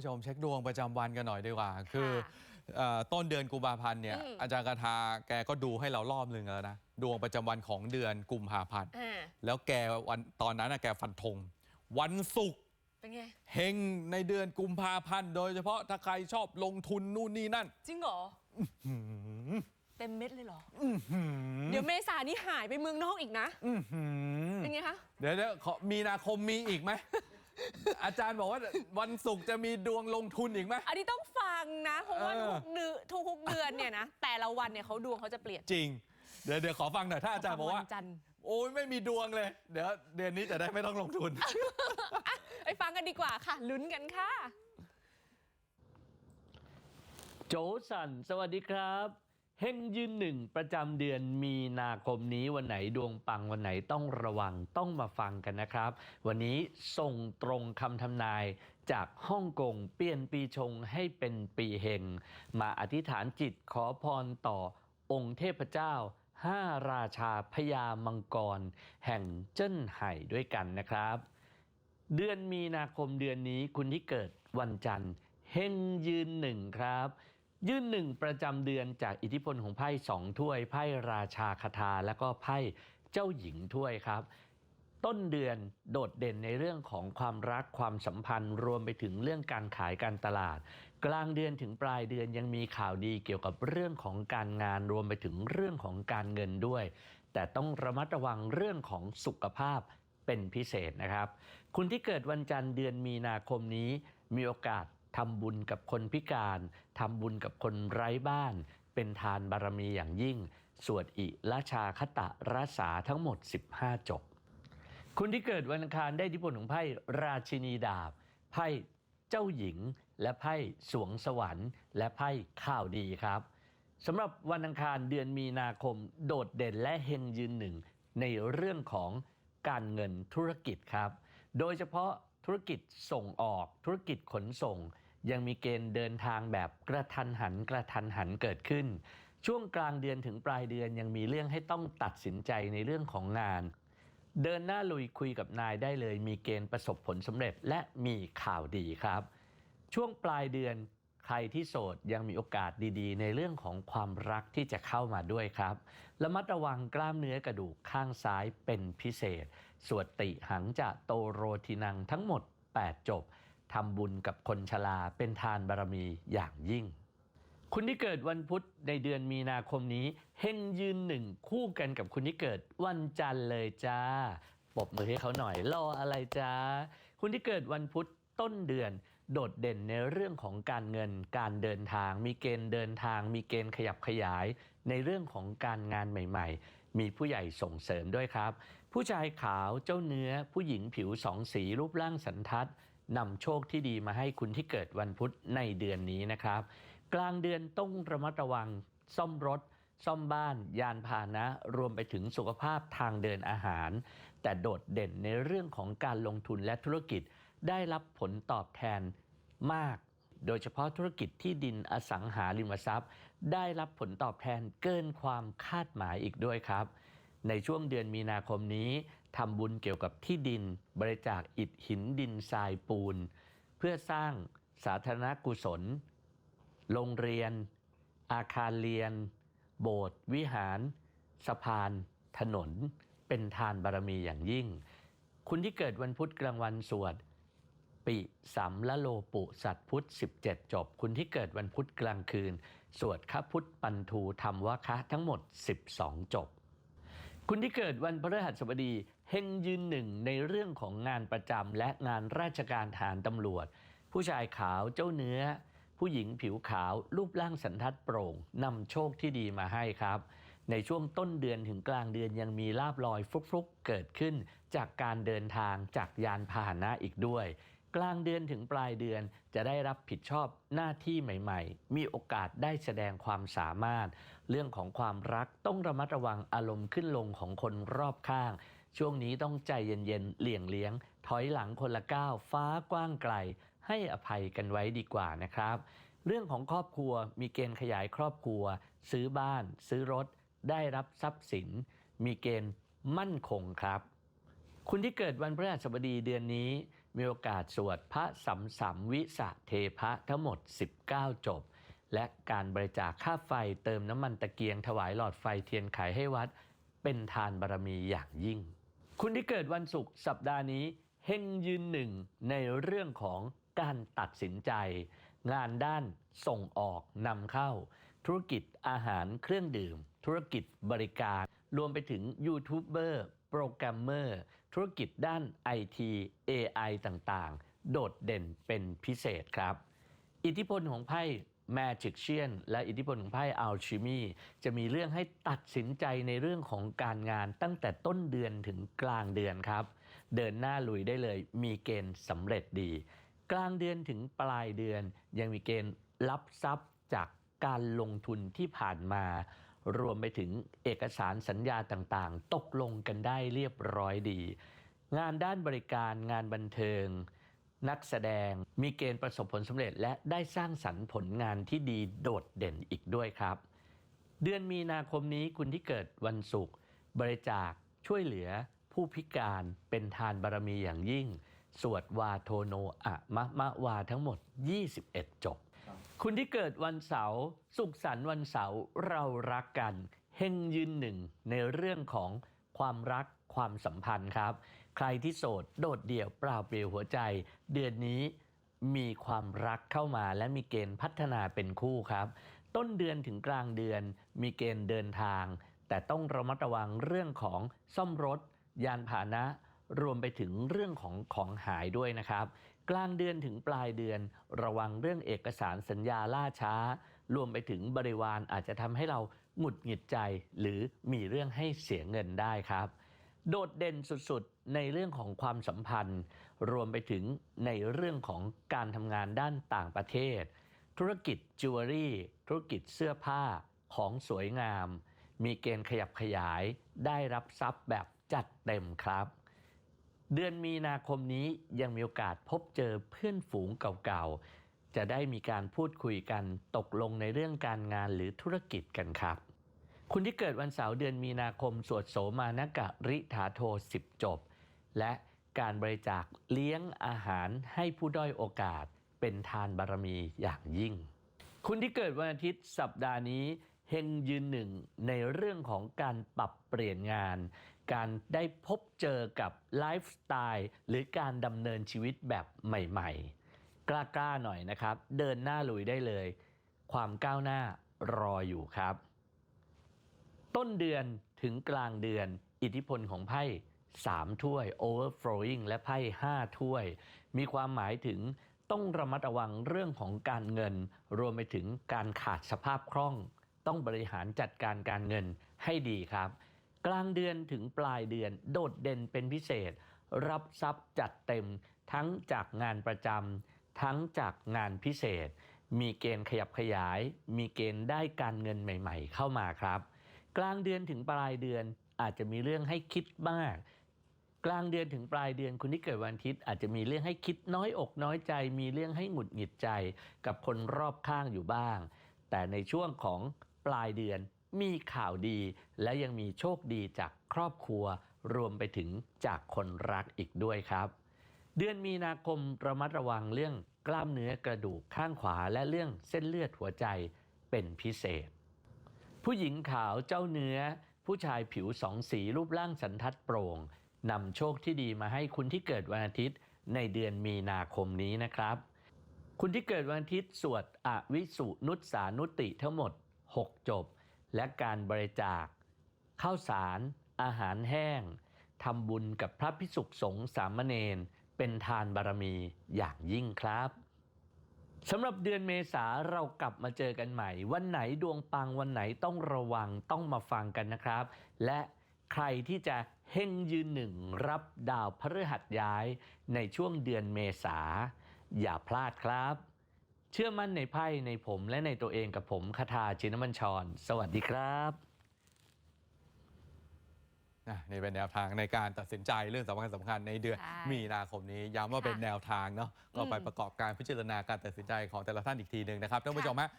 ผู้ชมเช็คดวงประจำวันกันหน่อยดีกว่า คือเอ่อต้นเดือนกุมภาพันธ์เนี่ยอืมอาจารย์กทาแกก็ดูให้เรารอบหนึ่งแล้วนะดวงประจำวันของเดือนกุมภาพันธ์อ่าแล้วแกวันตอนนั้นนะแกฟันธงวันศุกร์เป็นไงเฮงในเดือนกุมภาพันธ์โดยเฉพาะถ้าใครชอบลงทุนนู่นนี่นั่น จริงเหรอเต็มเม็ดเลยเหรออเดี๋ยวเมษานี้หายไปเมืองนอกอีกนะอื้อหือเป็นไงคะเดี๋ยวเดี๋ยวขอมีนาคมมีอีกไหม อาจารย์บอกว่าวันศุกร์จะมีดวงลงทุนอีกไหม อันนี้ต้องฟังนะ เพราะว่าเออทุกเดือนทุกๆเดือนเนี่ยนะ แต่ละวันเนี่ยเขาดวงเขาจะเปลี่ยน จริง เดี๋ยวเดี๋ยวขอฟังหน่อยถ้าอาจารย์บอกว่าวันจันทร์โอ้ยไม่มีดวงเลย เดี๋ยวเดือนนี้จะได้ไม่ต้องลงทุนไปฟังกันดีกว่าค่ะ ลุ้นกันค่ะ โจสัน สวัสดีครับ เฮงยืนหนึ่งประจำเดือนมีนาคมนี้วันไหนดวงปังวันไหนต้องระวังต้องมาฟังกันนะครับ วันนี้ส่งตรงคำทำนายจากฮ่องกงเปลี่ยนปีชงให้เป็นปีเฮงมาอธิษฐานจิตขอพรต่อองค์เทพเจ้าห้าราชาพญามังกร แห่งเจิ้นไห่ด้วยกันนะครับ เดือนมีนาคมเดือนนี้คุณที่เกิดวันจันทร์เฮงยืนหนึ่งครับ ยื่นหนึ่งประจำเดือนจากอิทธิพลของไพ่สองถ้วย ไพ่ราชาคาถาแล้วก็ไพ่เจ้าหญิงถ้วยครับ ต้นเดือนโดดเด่นในเรื่องของความรักความสัมพันธ์ รวมไปถึงเรื่องการขายการตลาด กลางเดือนถึงปลายเดือนยังมีข่าวดีเกี่ยวกับเรื่องของการงานรวมไปถึงเรื่องของการเงินด้วย แต่ต้องระมัดระวังเรื่องของสุขภาพเป็นพิเศษนะครับ คุณที่เกิดวันจันทร์เดือนมีนาคมนี้มีโอกาส ทำบุญกับคนพิการทำบุญกับคนไร้บ้าน เป็นทานบารมีอย่างยิ่ง สวดอิละชาคตะรัษาทั้งหมด 15 จบ คุณที่เกิดวันอังคารได้ทิพลของไพ่ราชินีดาบ ไพ่เจ้าหญิง และไพ่สวงสวรรค์ และไพ่ข่าวดีครับสำหรับวันอังคารเดือนมีนาคม โดดเด่นและเฮงยืนหนึ่งในเรื่องของการเงินธุรกิจครับ โดยเฉพาะ ธุรกิจส่งออก ธุรกิจขนส่ง ยังมีเกณฑ์เดินทางแบบกระทันหันกระทันหันเกิดขึ้น ช่วงกลางเดือนถึงปลายเดือนยังมีเรื่องให้ต้องตัดสินใจในเรื่องของงาน เดินหน้าลุยคุยกับนายได้เลย มีเกณฑ์ประสบผลสำเร็จและมีข่าวดีครับ ช่วงปลายเดือนใครที่โสดยังมีโอกาสดีๆ ในเรื่องของความรักที่จะเข้ามาด้วยครับระมัดระวังกล้ามเนื้อกระดูกข้างซ้ายเป็นพิเศษ สวดติหังจะโตโรทินังทั้งหมด 8 จบทำบุญกับคนชราเป็นทานบารมีอย่างยิ่ง คุณที่เกิดวันพุธในเดือนมีนาคมนี้ เฮงยืนหนึ่งคู่กันกับคุณที่เกิดวันจันทร์เลยจ้าปบมือให้เขาหน่อยรออะไรจ้าคุณที่เกิดวันพุธต้นเดือนโดดเด่นในเรื่องของการเงินการเดินทาง มีเกณฑ์เดินทาง มีเกณฑ์ขยับขยาย ในเรื่องของการงานใหม่ ๆ มีผู้ใหญ่ส่งเสริมด้วยครับ ผู้ชายขาวเจ้าเนื้อผู้หญิงผิวสองสีรูปร่างสันทัดนำโชคที่ดีมาให้คุณที่เกิดวันพุธในเดือนนี้นะครับ กลางเดือนต้องระมัดระวัง ซ่อมรถ ซ่อมบ้าน ยานพาหนะ รวมไปถึงสุขภาพทางเดินอาหาร แต่โดดเด่นในเรื่องของการลงทุนและธุรกิจได้รับผลตอบแทนมาก โดยเฉพาะธุรกิจที่ดินอสังหาริมทรัพย์ ได้รับผลตอบแทนเกินความคาดหมายอีกด้วยครับ ในช่วงเดือนมีนาคมนี้ทำบุญเกี่ยวกับที่ดิน บริจาคอิฐหินดินทรายปูน เพื่อสร้างสาธารณกุศล โรงเรียน อาคารเรียน โบสถ์วิหาร สะพาน ถนน เป็นทานบารมีอย่างยิ่ง คุณที่เกิดวันพุธกลางวันสวด ปิสัมละโลปุสัตพุทธ 17 จบ คุณที่เกิดวันพุธกลางคืน สวดข้าพุทธปันทูธรรมวะคะทั้งหมด 12 จบ คุณที่เกิดวันพฤหัสบดีเฮงยืนหนึ่งในเรื่องของงานประจำและงานราชการฐานตำรวจ ผู้ชายขาวเจ้าเนื้อ ผู้หญิงผิวขาวรูปร่างสันทัดโปร่งนำโชคที่ดีมาให้ครับ ในช่วงต้นเดือนถึงกลางเดือนยังมีลาบลอยฟลุกๆ เกิดขึ้น จากการเดินทางจากยานพาหนะอีกด้วย กลางเดือนถึงปลายเดือนจะได้รับผิดชอบหน้าที่ใหม่ๆ มีโอกาสได้แสดงความสามารถ เรื่องของความรักต้องระมัดระวังอารมณ์ขึ้นลงของคนรอบข้าง ช่วงนี้ต้องใจเย็นๆเลี่ยงเลี้ยง ถอยหลังคนละก้าวฟ้ากว้างไกล ให้อภัยกันไว้ดีกว่านะครับ เรื่องของครอบครัวมีเกณฑ์ขยายครอบครัว ซื้อบ้าน ซื้อรถ ได้รับทรัพย์สิน มีเกณฑ์มั่นคงครับ คุณที่เกิดวันพฤหัสบดีเดือนนี้ มีโอกาสสวดพระสัมสัมวิสะเทพะทั้งหมด 19 จบ และการบริจาคค่าไฟเติมน้ำมันตะเกียงถวายหลอดไฟเทียนไขให้วัด เป็นทานบารมีอย่างยิ่ง คุณที่เกิดวันศุกร์สัปดาห์นี้เฮงยืนหนึ่งในเรื่องของการตัดสินใจ งานด้านส่งออกนำเข้า ธุรกิจอาหารเครื่องดื่ม ธุรกิจบริการ รวมไปถึงยูทูบเบอร์โปรแกรมเมอร์ ธุรกิจด้าน IT AI ต่างๆ โดดเด่นเป็นพิเศษครับ อิทธิพลของไพ่ Magician และอิทธิพลของไพ่ Alchemy จะมีเรื่องให้ตัดสินใจในเรื่องของการงานตั้งแต่ต้นเดือนถึงกลางเดือนครับ เดินหน้าลุยได้เลยมีเกณฑ์สำเร็จดี กลางเดือนถึงปลายเดือน ยังมีเกณฑ์รับทรัพย์จากการลงทุนที่ผ่านมา รวมไปถึงเอกสารสัญญาต่างๆ ตกลงกันได้เรียบร้อยดี งานด้านบริการงานบันเทิง นักแสดงมีเกณฑ์ประสบผลสำเร็จ และได้สร้างสรรค์ผลงานที่ดีโดดเด่นอีกด้วยครับ เดือนมีนาคมนี้คุณที่เกิดวันศุกร์บริจาคช่วยเหลือผู้พิการเป็นทานบารมีอย่างยิ่ง สวดวาโทโนอะมะมะวาทั้งหมด 21 จบ คุณที่เกิดวันเสาร์สุขสันต์วันเสาร์เรารักกันเฮงยืนหนึ่งในเรื่องของความรักความสัมพันธ์ครับ ใครที่โสดโดดเดี่ยวเปล่าเปลี่ยวหัวใจ เดือนนี้มีความรักเข้ามาและมีเกณฑ์พัฒนาเป็นคู่ครับ ต้นเดือนถึงกลางเดือนมีเกณฑ์เดินทาง แต่ต้องระมัดระวังเรื่องของซ่อมรถ ยานพาหนะ รวมไปถึงเรื่องของของหายด้วยนะครับ กลางเดือนถึงปลายเดือน ระวังเรื่องเอกสารสัญญาล่าช้า รวมไปถึงบริวารอาจจะทำให้เราหงุดหงิดใจ หรือมีเรื่องให้เสียเงินได้ครับ โดดเด่นสุดๆ ในเรื่องของความสัมพันธ์ รวมไปถึงในเรื่องของการทำงานด้านต่างประเทศ ธุรกิจจิวเวลรี่ธุรกิจเสื้อผ้าของสวยงาม มีเกณฑ์ขยับขยายได้รับทรัพย์แบบจัดเต็มครับ เดือนมีนาคมนี้ยังมีโอกาสพบเจอเพื่อนฝูงเก่าๆ จะได้มีการพูดคุยกันตกลงในเรื่องการงานหรือธุรกิจกันครับ คุณที่เกิดวันเสาร์เดือนมีนาคม สวดโสมานกะริถาโท10จบ และการบริจาคเลี้ยงอาหารให้ผู้ด้อยโอกาสเป็นทานบารมีอย่างยิ่ง คุณที่เกิดวันอาทิตย์สัปดาห์นี้เฮงยืนหนึ่งในเรื่องของการปรับเปลี่ยนงาน การได้พบเจอกับไลฟ์สไตล์หรือการดำเนินชีวิตแบบใหม่ๆ กล้าๆหน่อยนะครับ เดินหน้าลุยได้เลย ความก้าวหน้ารออยู่ครับ ต้นเดือนถึงกลางเดือน อิทธิพลของไพ่3ถ้วย overflowing และไพ่5ถ้วย มีความหมายถึงต้องระมัดระวังเรื่องของการเงิน รวมไปถึงการขาดสภาพคล่อง ต้องบริหารจัดการการเงินให้ดีครับ กลางเดือนถึงปลายเดือน โดดเด่นเป็นพิเศษ รับทรัพย์จัดเต็มทั้งจากงานประจำทั้งจากงานพิเศษ มีเกณฑ์ขยับขยาย มีเกณฑ์ได้การเงินใหม่ ๆ เข้ามาครับ กลางเดือนถึงปลายเดือนอาจจะมีเรื่องให้คิดมาก กลางเดือนถึงปลายเดือนคุณที่เกิดวันอาทิตย์อาจจะมีเรื่องให้คิดน้อยอกน้อยใจ มีเรื่องให้หงุดหงิดใจ กับคนรอบข้างอยู่บ้าง แต่ในช่วงของปลายเดือน มีข่าวดี และยังมีโชคดีจากครอบครัว รวมไปถึงจากคนรักอีกด้วยครับ เดือนมีนาคมระมัดระวังเรื่องกล้ามเนื้อกระดูกข้างขวาและเรื่องเส้นเลือดหัวใจเป็นพิเศษ ผู้หญิงขาวเจ้าเนื้อ ผู้ชายผิวสองสีรูปร่างสันทัดโปร่งนำโชคที่ดีมาให้คุณที่เกิดวันอาทิตย์ในเดือนมีนาคมนี้นะครับ คุณที่เกิดวันอาทิตย์สวดอวิสุนุสานุติทั้งหมด 6 จบ และการบริจาคข้าวสาร อาหารแห้งทำบุญกับพระพิสุขสงฆ์สามเณรเป็นทานบารมีอย่างยิ่งครับสำหรับเดือนเมษาเรากลับมาเจอกันใหม่ วันไหนดวงปังวันไหนต้องระวังต้องมาฟังกันนะครับ และใครที่จะเฮงยืนหนึ่งรับดาวพฤหัสย้ายในช่วงเดือนเมษาอย่าพลาดครับ เชื่อมั่นในไพ่ในผมและในตัวเองกับผมคาทาชินมัญชร สวัสดีครับอะนี่เป็นแนวทางในการตัดสินใจเรื่องสำคัญสำคัญในเดือนใช่มีนาคมนี้ย้ำว่าเป็นค่ะแนวทางเนาะก็ไปอืม ประกอบการพิจารณาการตัดสินใจของแต่ละท่านอีกทีหนึ่งนะครับท่านผู้ชมฮะ